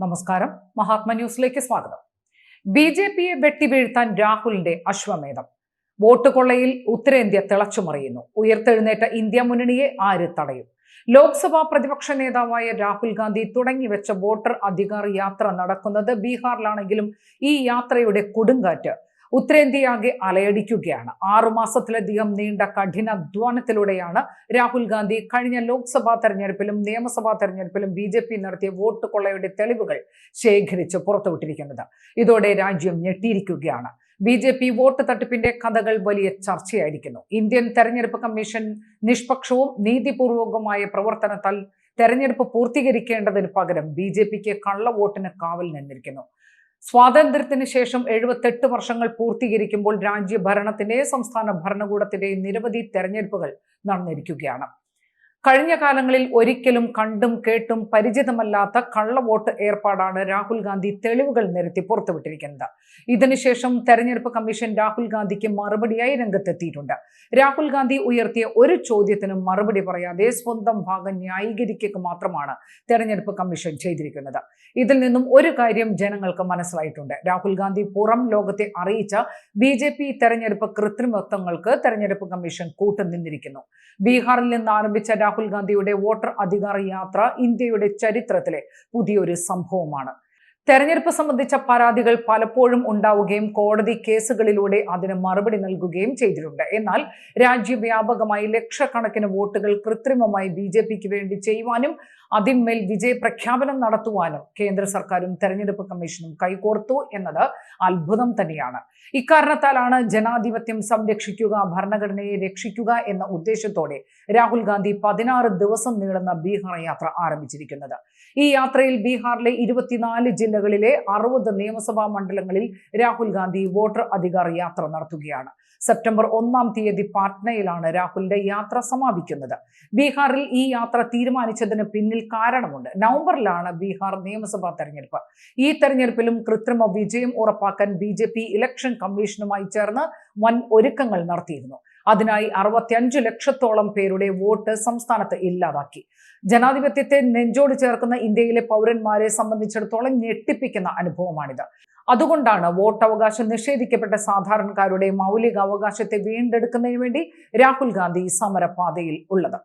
നമസ്കാരം. മഹാത്മ ന്യൂസിലേക്ക് സ്വാഗതം. ബി ജെ പിയെ വെട്ടിവീഴ്ത്താൻ രാഹുലിന്റെ അശ്വമേധം. വോട്ട് കൊള്ളയിൽ ഉത്തരേന്ത്യ തിളച്ചുമറിയുന്നു. ഉയർത്തെഴുന്നേറ്റ ഇന്ത്യ മുന്നണിയെ ആര് തടയും? ലോക്സഭാ പ്രതിപക്ഷ നേതാവായ രാഹുൽ ഗാന്ധി തുടങ്ങി വെച്ച വോട്ടർ അധികാർ യാത്ര നടക്കുന്നത് ബീഹാറിലാണെങ്കിലും ഈ യാത്രയുടെ കൊടുങ്കാറ്റ് ഉത്തരേന്ത്യയാകെ അലയടിക്കുകയാണ്. ആറുമാസത്തിലധികം നീണ്ട കഠിനാധ്വാനത്തിലൂടെയാണ് രാഹുൽ ഗാന്ധി കഴിഞ്ഞ ലോക്സഭാ തെരഞ്ഞെടുപ്പിലും നിയമസഭാ തെരഞ്ഞെടുപ്പിലും ബി ജെ പി നടത്തിയ വോട്ട് കൊള്ളയുടെ തെളിവുകൾ ശേഖരിച്ച് പുറത്തുവിട്ടിരിക്കുന്നത്. ഇതോടെ രാജ്യം ഞെട്ടിയിരിക്കുകയാണ്. ബി ജെ പി വോട്ട് തട്ടിപ്പിന്റെ കഥകൾ വലിയ ചർച്ചയായിരിക്കുന്നു. ഇന്ത്യൻ തെരഞ്ഞെടുപ്പ് കമ്മീഷൻ നിഷ്പക്ഷവും നീതിപൂർവകവുമായ പ്രവർത്തനത്താൽ തെരഞ്ഞെടുപ്പ് പൂർത്തീകരിക്കേണ്ടതിന് പകരം ബി ജെ പിക്ക് കള്ളവോട്ടിന് കാവൽ നിന്നിരിക്കുന്നു. സ്വാതന്ത്ര്യത്തിന് ശേഷം എഴുപത്തെട്ട് വർഷങ്ങൾ പൂർത്തീകരിക്കുമ്പോൾ രാജ്യഭരണത്തിന്റെ സംസ്ഥാന ഭരണകൂടത്തിന്റെയും നിരവധി തെരഞ്ഞെടുപ്പുകൾ നടന്നിരിക്കുകയാണ്. കഴിഞ്ഞ കാലങ്ങളിൽ ഒരിക്കലും കണ്ടും കേട്ടും പരിചിതമല്ലാത്ത കള്ളവോട്ട് ഏർപ്പാടാണ് രാഹുൽ ഗാന്ധി തെളിവുകൾ നിരത്തി പുറത്തുവിട്ടിരിക്കുന്നത്. ഇതിനുശേഷം തെരഞ്ഞെടുപ്പ് കമ്മീഷൻ രാഹുൽ ഗാന്ധിക്ക് മറുപടിയായി രംഗത്തെത്തിയിട്ടുണ്ട്. രാഹുൽ ഗാന്ധി ഉയർത്തിയ ഒരു ചോദ്യത്തിനും മറുപടി പറയാതെ സ്വന്തം ഭാഗം ന്യായീകരിക്കുക മാത്രമാണ് തെരഞ്ഞെടുപ്പ് കമ്മീഷൻ ചെയ്തിരിക്കുന്നത്. ഇതിൽ നിന്നും ഒരു കാര്യം ജനങ്ങൾക്ക് മനസ്സിലായിട്ടുണ്ട്. രാഹുൽ ഗാന്ധി പുറം ലോകത്തെ അറിയിച്ച ബി ജെ പി തെരഞ്ഞെടുപ്പ് കൃത്രിമത്വങ്ങൾക്ക് തെരഞ്ഞെടുപ്പ് കമ്മീഷൻ കൂട്ടുനിന്നിരിക്കുന്നു. ബീഹാറിൽ നിന്ന് ആരംഭിച്ച രാഹുൽ ഗാന്ധിയുടെ വോട്ടർ അധികാര യാത്ര ഇന്ത്യയുടെ ചരിത്രത്തിലെ പുതിയൊരു സംഭവമാണ്. തെരഞ്ഞെടുപ്പ് സംബന്ധിച്ച പരാതികൾ പലപ്പോഴും ഉണ്ടാവുകയും കോടതി കേസുകളിലൂടെ അതിന് മറുപടി നൽകുകയും ചെയ്തിട്ടുണ്ട്. എന്നാൽ രാജ്യവ്യാപകമായി ലക്ഷക്കണക്കിന് വോട്ടുകൾ കൃത്രിമമായി ബി ജെ പിക്ക് വേണ്ടി ചെയ്യുവാനും അതിന്മേൽ വിജയ പ്രഖ്യാപനം നടത്തുവാനും കേന്ദ്ര സർക്കാരും തെരഞ്ഞെടുപ്പ് കമ്മീഷനും കൈകോർത്തു എന്നത് അത്ഭുതം തന്നെയാണ്. ഇക്കാരണത്താലാണ് ജനാധിപത്യം സംരക്ഷിക്കുക ഭരണഘടനയെ രക്ഷിക്കുക എന്ന ഉദ്ദേശത്തോടെ രാഹുൽ ഗാന്ധി പതിനാറ് ദിവസം നീളുന്ന ബീഹാർ യാത്ര ആരംഭിച്ചിരിക്കുന്നത്. ഈ യാത്രയിൽ ബീഹാറിലെ ഇരുപത്തിനാല് ജില്ലകളിലെ അറുപത് നിയമസഭാ മണ്ഡലങ്ങളിൽ രാഹുൽ ഗാന്ധി വോട്ടർ അധികാർ യാത്ര നടത്തുകയാണ്. സെപ്റ്റംബർ ഒന്നാം തീയതി പാട്നയിലാണ് രാഹുലിന്റെ യാത്ര സമാപിക്കുന്നത്. ബീഹാറിൽ ഈ യാത്ര തീരുമാനിച്ചതിന് പിന്നിൽ കാരണമുണ്ട്. നവംബറിലാണ് ബീഹാർ നിയമസഭാ തെരഞ്ഞെടുപ്പ്. ഈ തെരഞ്ഞെടുപ്പിലും കൃത്രിമ വിജയം ഉറപ്പാക്കാൻ ബി ഇലക്ഷൻ കമ്മീഷനുമായി ചേർന്ന് വൻ ഒരുക്കങ്ങൾ നടത്തിയിരുന്നു. അതിനായി അറുപത്തിയഞ്ച് ലക്ഷത്തോളം പേരുടെ വോട്ട് സംസ്ഥാനത്ത് ഇല്ലാതാക്കി. ജനാധിപത്യത്തെ നെഞ്ചോട് ചേർക്കുന്ന ഇന്ത്യയിലെ പൗരന്മാരെ സംബന്ധിച്ചിടത്തോളം ഞെട്ടിപ്പിക്കുന്ന അനുഭവമാണിത്. അതുകൊണ്ടാണ് വോട്ടവകാശം നിഷേധിക്കപ്പെട്ട സാധാരണക്കാരുടെ മൗലിക അവകാശത്തെ വീണ്ടെടുക്കുന്നതിന് വേണ്ടി രാഹുൽ ഗാന്ധി സമരപാതയിൽ ഉള്ളത്.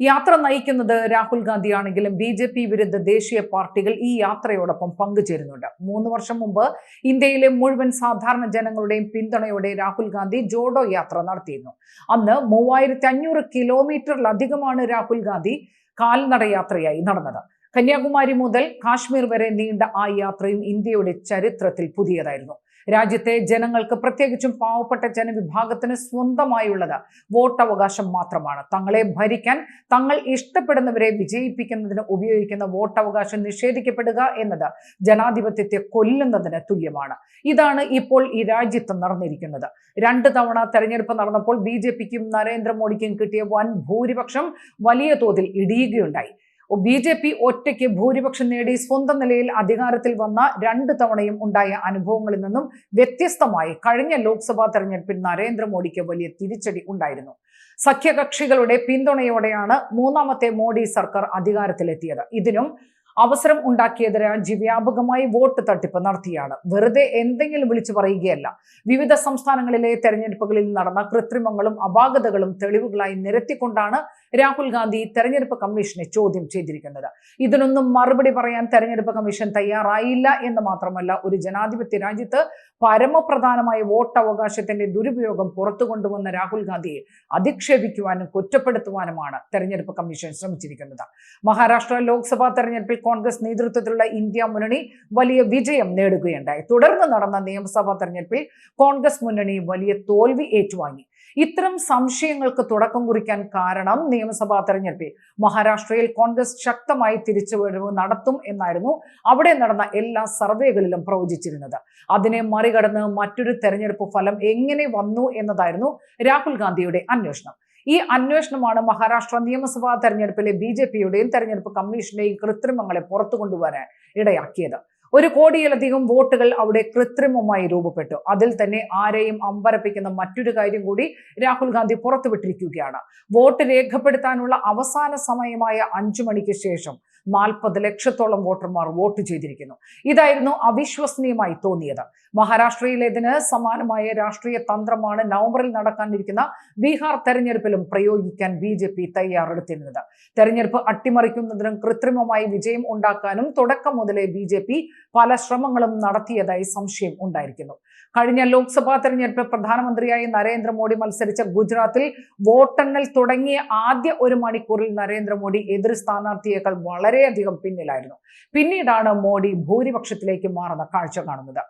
യാത്ര നയിക്കുന്നത് രാഹുൽ ഗാന്ധിയാണെങ്കിലും ബി ജെ പി വിരുദ്ധ ദേശീയ പാർട്ടികൾ ഈ യാത്രയോടൊപ്പം പങ്കുചേരുന്നുണ്ട്. മൂന്ന് വർഷം മുമ്പ് ഇന്ത്യയിലെ മുഴുവൻ സാധാരണ ജനങ്ങളുടെയും പിന്തുണയോടെ രാഹുൽ ഗാന്ധി ജോഡോ യാത്ര നടത്തിയിരുന്നു. അന്ന് മൂവായിരത്തി അഞ്ഞൂറ് കിലോമീറ്ററിലധികമാണ് രാഹുൽ ഗാന്ധി കാൽനടയാത്രയായി നടന്നത്. കന്യാകുമാരി മുതൽ കാശ്മീർ വരെ നീണ്ട ആ യാത്രയും ഇന്ത്യയുടെ ചരിത്രത്തിൽ പുതിയതായിരുന്നു. രാജ്യത്തെ ജനങ്ങൾക്ക് പ്രത്യേകിച്ചും പാവപ്പെട്ട ജനവിഭാഗത്തിന് സ്വന്തമായുള്ളത് വോട്ടവകാശം മാത്രമാണ്. തങ്ങളെ ഭരിക്കാൻ തങ്ങൾ ഇഷ്ടപ്പെടുന്നവരെ വിജയിപ്പിക്കുന്നതിന് ഉപയോഗിക്കുന്ന വോട്ടവകാശം നിഷേധിക്കപ്പെടുക എന്നത് ജനാധിപത്യത്തെ കൊല്ലുന്നതിന് തുല്യമാണ്. ഇതാണ് ഇപ്പോൾ ഈ രാജ്യത്ത് നടന്നിരിക്കുന്നത്. രണ്ട് തവണ തെരഞ്ഞെടുപ്പ് നടന്നപ്പോൾ ബി ജെ പിക്കും നരേന്ദ്രമോദിക്കും കിട്ടിയ വൻ ഭൂരിപക്ഷം വലിയ തോതിൽ ഇടിയുകയുണ്ടായി. ബി ജെ പി ഒറ്റയ്ക്ക് ഭൂരിപക്ഷം നേടി സ്വന്തം നിലയിൽ അധികാരത്തിൽ വന്ന രണ്ട് തവണയും ഉണ്ടായ അനുഭവങ്ങളിൽ നിന്നും വ്യത്യസ്തമായി കഴിഞ്ഞ ലോക്സഭാ തെരഞ്ഞെടുപ്പിൽ നരേന്ദ്രമോദിക്ക് വലിയ തിരിച്ചടി ഉണ്ടായിരുന്നു. സഖ്യകക്ഷികളുടെ പിന്തുണയോടെയാണ് മൂന്നാമത്തെ മോഡി സർക്കാർ അധികാരത്തിലെത്തിയത്. ഇതിനും അവസരം ഉണ്ടാക്കിയത് രാജ്യവ്യാപകമായി വോട്ട് തട്ടിപ്പ് നടത്തിയാണ്. വെറുതെ എന്തെങ്കിലും വിളിച്ചു പറയുകയല്ല. വിവിധ സംസ്ഥാനങ്ങളിലെ തെരഞ്ഞെടുപ്പുകളിൽ നടന്ന കൃത്രിമങ്ങളും അപാകതകളും തെളിവുകളായി നിരത്തിക്കൊണ്ടാണ് രാഹുൽ ഗാന്ധി തെരഞ്ഞെടുപ്പ് കമ്മീഷനെ ചോദ്യം ചെയ്തിരിക്കുന്നത്. ഇതിനൊന്നും മറുപടി പറയാൻ തെരഞ്ഞെടുപ്പ് കമ്മീഷൻ തയ്യാറായില്ല എന്ന് മാത്രമല്ല ഒരു ജനാധിപത്യ രാജ്യത്ത് പരമപ്രധാനമായ വോട്ടവകാശത്തിന്റെ ദുരുപയോഗം പുറത്തു കൊണ്ടുവന്ന രാഹുൽ ഗാന്ധിയെ അധിക്ഷേപിക്കുവാനും കുറ്റപ്പെടുത്തുവാനുമാണ് തെരഞ്ഞെടുപ്പ് കമ്മീഷൻ ശ്രമിച്ചിരിക്കുന്നത്. മഹാരാഷ്ട്ര ലോക്സഭാ തെരഞ്ഞെടുപ്പിൽ കോൺഗ്രസ് നേതൃത്വത്തിലുള്ള ഇന്ത്യ മുന്നണി വലിയ വിജയം നേടുകയുണ്ടായി. തുടർന്ന് നടന്ന നിയമസഭാ തെരഞ്ഞെടുപ്പിൽ കോൺഗ്രസ് മുന്നണി വലിയ തോൽവി ഏറ്റുവാങ്ങി. ഇത്തരം സംശയങ്ങൾക്ക് തുടക്കം കുറിക്കാൻ കാരണം നിയമസഭാ തെരഞ്ഞെടുപ്പിൽ മഹാരാഷ്ട്രയിൽ കോൺഗ്രസ് ശക്തമായി തിരിച്ചുവരവ് നടത്തും എന്നായിരുന്നു അവിടെ നടന്ന എല്ലാ സർവേകളിലും പ്രവചിച്ചിരുന്നത്. അതിനെ മറികടന്ന് മറ്റൊരു തെരഞ്ഞെടുപ്പ് ഫലം എങ്ങനെ വന്നു എന്നതായിരുന്നു രാഹുൽ ഗാന്ധിയുടെ അന്വേഷണം. ഈ അന്വേഷണമാണ് മഹാരാഷ്ട്ര നിയമസഭാ തെരഞ്ഞെടുപ്പിലെ ബി ജെ പിയുടെയും തെരഞ്ഞെടുപ്പ് കമ്മീഷന്റെയും കൃത്രിമങ്ങളെ പുറത്തു കൊണ്ടുവരാൻ ഇടയാക്കിയത്. ഒരു കോടിയിലധികം വോട്ടുകൾ അവിടെ കൃത്രിമമായി രൂപപ്പെട്ടു. അതിൽ തന്നെ ആരെയും അമ്പരപ്പിക്കുന്ന മറ്റൊരു കാര്യം കൂടി രാഹുൽ ഗാന്ധി പുറത്തുവിട്ടിരിക്കുകയാണ്. വോട്ട് രേഖപ്പെടുത്താനുള്ള അവസാന സമയമായ അഞ്ചു മണിക്ക് ശേഷം നാൽപ്പത് ലക്ഷത്തോളം വോട്ടർമാർ വോട്ട് ചെയ്തിരിക്കുന്നു. ഇതായിരുന്നു അവിശ്വസനീയമായി തോന്നിയത്. മഹാരാഷ്ട്രയിലേതിന് സമാനമായ രാഷ്ട്രീയ തന്ത്രമാണ് നവംബറിൽ നടക്കാനിരിക്കുന്ന ബീഹാർ തെരഞ്ഞെടുപ്പിലും പ്രയോഗിക്കാൻ ബി ജെ പി തയ്യാറെടുത്തിരുന്നത്. തെരഞ്ഞെടുപ്പ് അട്ടിമറിക്കുന്നതിനും കൃത്രിമമായി വിജയം ഉണ്ടാക്കാനും തുടക്കം മുതലേ ബി ജെ പി പല ശ്രമങ്ങളും നടത്തിയതായി സംശയം ഉണ്ടായിരിക്കുന്നു. കഴിഞ്ഞ ലോക്സഭാ തെരഞ്ഞെടുപ്പിൽ പ്രധാനമന്ത്രിയായി നരേന്ദ്രമോദി മത്സരിച്ച ഗുജറാത്തിൽ വോട്ടെണ്ണൽ തുടങ്ങിയ ആദ്യ ഒരു മണിക്കൂറിൽ നരേന്ദ്രമോദി എതിർ സ്ഥാനാർത്ഥിയേക്കാൾ വളരെയധികം പിന്നിലായിരുന്നു. പിന്നീടാണ് മോഡി ഭൂരിപക്ഷത്തിലേക്ക് മാറുന്ന കാഴ്ച കാണുന്നത്.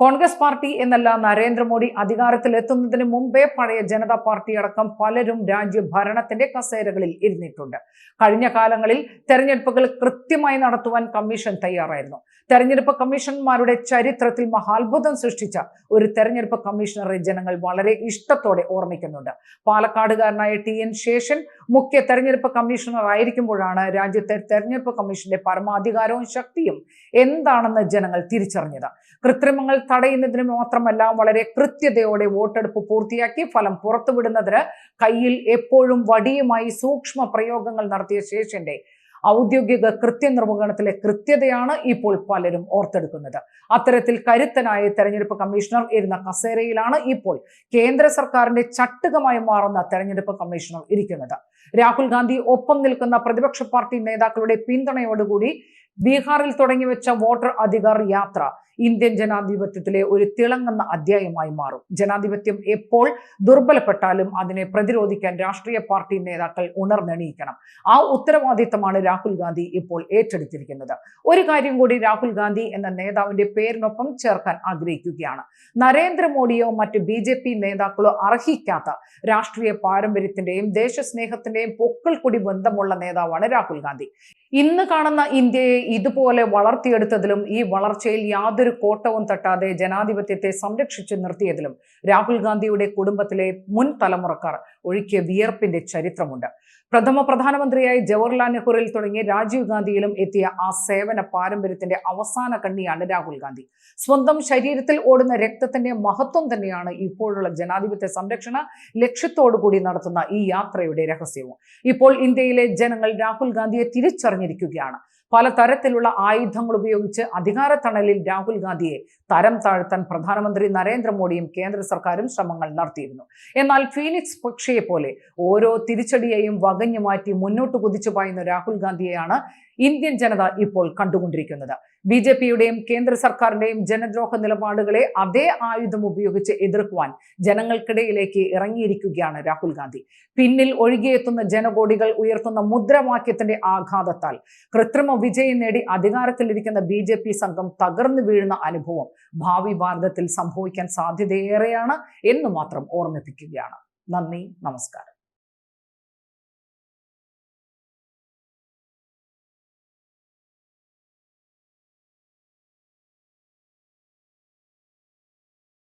കോൺഗ്രസ് പാർട്ടി എന്നല്ല നരേന്ദ്രമോദി അധികാരത്തിൽ എത്തുന്നതിന് മുമ്പേ പഴയ ജനതാ പാർട്ടി അടക്കം പലരും രാജ്യ ഭരണത്തിന്റെ കസേരകളിൽ ഇരുന്നിട്ടുണ്ട്. കഴിഞ്ഞ കാലങ്ങളിൽ തെരഞ്ഞെടുപ്പുകൾ കൃത്യമായി നടത്തുവാൻ കമ്മീഷൻ തയ്യാറായിരുന്നു. തെരഞ്ഞെടുപ്പ് കമ്മീഷന്മാരുടെ ചരിത്രത്തിൽ മഹാത്ഭുതം സൃഷ്ടിച്ച ഒരു തെരഞ്ഞെടുപ്പ് കമ്മീഷണറെ ജനങ്ങൾ വളരെ ഇഷ്ടത്തോടെ ഓർമ്മിക്കുന്നുണ്ട്. പാലക്കാടുകാരനായ ടി എൻ ശേഷൻ മുഖ്യ തെരഞ്ഞെടുപ്പ് കമ്മീഷണർ ആയിരിക്കുമ്പോഴാണ് രാജ്യത്തെ തെരഞ്ഞെടുപ്പ് കമ്മീഷന്റെ പരമാധികാരവും ശക്തിയും എന്താണെന്ന് ജനങ്ങൾ തിരിച്ചറിഞ്ഞത്. കൃത്രിമങ്ങൾ തടയുന്നതിന് മാത്രമല്ല വളരെ കൃത്യതയോടെ വോട്ടെടുപ്പ് പൂർത്തിയാക്കി ഫലം പുറത്തുവിടുന്നതിന് കയ്യിൽ എപ്പോഴും വടിയുമായി സൂക്ഷ്മ പ്രയോഗങ്ങൾ നടത്തിയ ശേഷന്റെ ഔദ്യോഗിക കൃത്യനിർവഹണത്തിലെ കൃത്യതയാണ് ഇപ്പോൾ പലരും ഓർത്തെടുക്കുന്നത്. അത്തരത്തിൽ കരുത്തനായ തെരഞ്ഞെടുപ്പ് കമ്മീഷണർ ഇരുന്ന കസേരയിലാണ് ഇപ്പോൾ കേന്ദ്ര സർക്കാരിന്റെ ചട്ടുകമായി മാറുന്ന തെരഞ്ഞെടുപ്പ് കമ്മീഷണർ ഇരിക്കുന്നത്. രാഹുൽ ഗാന്ധി ഒപ്പം നിൽക്കുന്ന പ്രതിപക്ഷ പാർട്ടി നേതാക്കളുടെ പിന്തുണയോടുകൂടി ബീഹാറിൽ തുടങ്ങിവെച്ച വോട്ടർ അധികാർ യാത്ര ഇന്ത്യൻ ജനാധിപത്യത്തിലെ ഒരു തിളങ്ങുന്ന അധ്യായമായി മാറും. ജനാധിപത്യം എപ്പോൾ ദുർബലപ്പെട്ടാലും അതിനെ പ്രതിരോധിക്കാൻ രാഷ്ട്രീയ പാർട്ടി നേതാക്കൾ ഉണർന്നെണീക്കണം. ആ ഉത്തരവാദിത്തമാണ് രാഹുൽ ഗാന്ധി ഇപ്പോൾ ഏറ്റെടുത്തിരിക്കുന്നത്. ഒരു കാര്യം കൂടി രാഹുൽ ഗാന്ധി എന്ന നേതാവിന്റെ പേരിനൊപ്പം ചേർക്കാൻ ആഗ്രഹിക്കുകയാണ്. നരേന്ദ്രമോദിയോ മറ്റ് ബി ജെ പി നേതാക്കളോ അർഹിക്കാത്ത രാഷ്ട്രീയ പാരമ്പര്യത്തിന്റെയും ദേശസ്നേഹത്തിന്റെയും പൊക്കൾ കൂടി ബന്ധമുള്ള നേതാവാണ് രാഹുൽ ഗാന്ധി. ഇന്ന് കാണുന്ന ഇന്ത്യയെ ഇതുപോലെ വളർത്തിയെടുത്തതിലും ഈ വളർച്ചയിൽ യാതൊരു കോട്ടവും തട്ടാതെ ജനാധിപത്യത്തെ സംരക്ഷിച്ചു നിർത്തിയതിലും രാഹുൽ ഗാന്ധിയുടെ കുടുംബത്തിലെ മുൻ തലമുറക്കാർ ഒഴുക്കിയ വിയർപ്പിന്റെ ചരിത്രമുണ്ട്. പ്രഥമ പ്രധാനമന്ത്രിയായി ജവഹർലാൽ നെഹ്റുവിൽ തുടങ്ങി രാജീവ് ഗാന്ധിയിലും എത്തിയ ആ സേവന പാരമ്പര്യത്തിന്റെ അവസാന കണ്ണിയാണ് രാഹുൽ ഗാന്ധി. സ്വന്തം ശരീരത്തിൽ ഓടുന്ന രക്തത്തിന്റെ മഹത്വം തന്നെയാണ് ഇപ്പോഴുള്ള ജനാധിപത്യ സംരക്ഷണ ലക്ഷ്യത്തോടുകൂടി നടത്തുന്ന ഈ യാത്രയുടെ രഹസ്യവും. ഇപ്പോൾ ഇന്ത്യയിലെ ജനങ്ങൾ രാഹുൽ ഗാന്ധിയെ തിരിച്ചറിഞ്ഞിരിക്കുകയാണ്. പല തരത്തിലുള്ള ആയുധങ്ങൾ ഉപയോഗിച്ച് അധികാര തണലിൽ രാഹുൽ ഗാന്ധിയെ തരം താഴ്ത്താൻ പ്രധാനമന്ത്രി നരേന്ദ്രമോദിയും കേന്ദ്ര സർക്കാരും ശ്രമങ്ങൾ നടത്തിയിരുന്നു. എന്നാൽ ഫീനിക്സ് പക്ഷിയെ പോലെ ഓരോ തിരിച്ചടിയെയും വകഞ്ഞു മാറ്റി മുന്നോട്ട് കുതിച്ചു പായുന്ന രാഹുൽ ഗാന്ധിയെയാണ് ഇന്ത്യൻ ജനത ഇപ്പോൾ കണ്ടുകൊണ്ടിരിക്കുന്നത്. ബി ജെ പിയുടെയും കേന്ദ്ര സർക്കാരിന്റെയും ജനദ്രോഹ നിലപാടുകളെ അതേ ആയുധം ഉപയോഗിച്ച് എതിർക്കുവാൻ ജനങ്ങൾക്കിടയിലേക്ക് ഇറങ്ങിയിരിക്കുകയാണ് രാഹുൽ ഗാന്ധി. പിന്നിൽ ഒഴുകിയെത്തുന്ന ജനകോടികൾ ഉയർത്തുന്ന മുദ്രാവാക്യത്തിന്റെ ആഘാതത്താൽ കൃത്രിമ വിജയം നേടി അധികാരത്തിലിരിക്കുന്ന ബി ജെ പി സംഘം തകർന്നു വീഴുന്ന അനുഭവം ഭാവി ഭാരതത്തിൽ സംഭവിക്കാൻ സാധ്യതയേറെയാണ് എന്ന് മാത്രം ഓർമ്മിപ്പിക്കുകയാണ്. നന്ദി നമസ്കാരം.